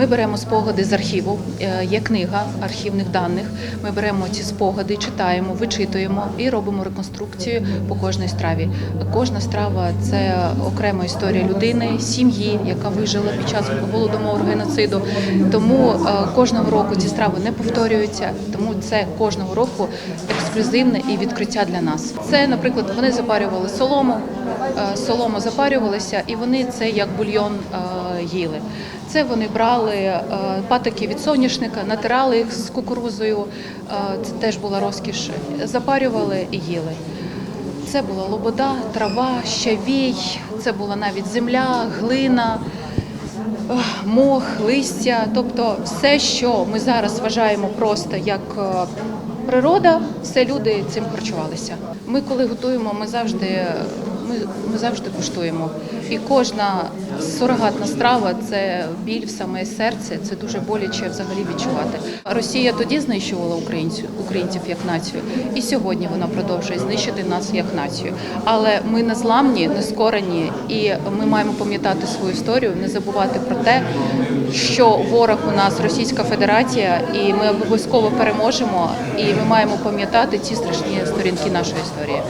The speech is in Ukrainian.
Ми беремо спогади з архіву. Е, Є книга архівних даних. Ми беремо ці спогади, читаємо, вичитуємо і робимо реконструкцію по кожній страві. Кожна страва це окрема історія людини, сім'ї, яка вижила під час голодомору геноциду. Тому е, кожного року ці страви не повторюються. Тому це кожного року ексклюзивне і відкриття для нас. Це, наприклад, вони запарювали солому, е, солома запарювалася, і вони це як бульйон їли. Це вони брали е, патоки від соняшника, натирали їх з кукурузою. е, Це теж була розкіш. Запарювали і їли. Це була лобода, трава, щавій, це була навіть земля, глина, мох, листя. Тобто все, що ми зараз вважаємо просто як е, природа, все люди цим харчувалися. Ми коли готуємо, ми завжди, ми, ми завжди куштуємо. І кожна сурогатна страва це біль в саме серце. Це дуже боляче взагалі відчувати. Росія тоді знищувала українців, українців як націю, і сьогодні вона продовжує знищити нас як націю. Але ми не зламні, не скорені, і ми маємо пам'ятати свою історію, не забувати про те, що ворог у нас Російська Федерація, і ми обов'язково переможемо. І ми маємо пам'ятати ці страшні сторінки нашої історії.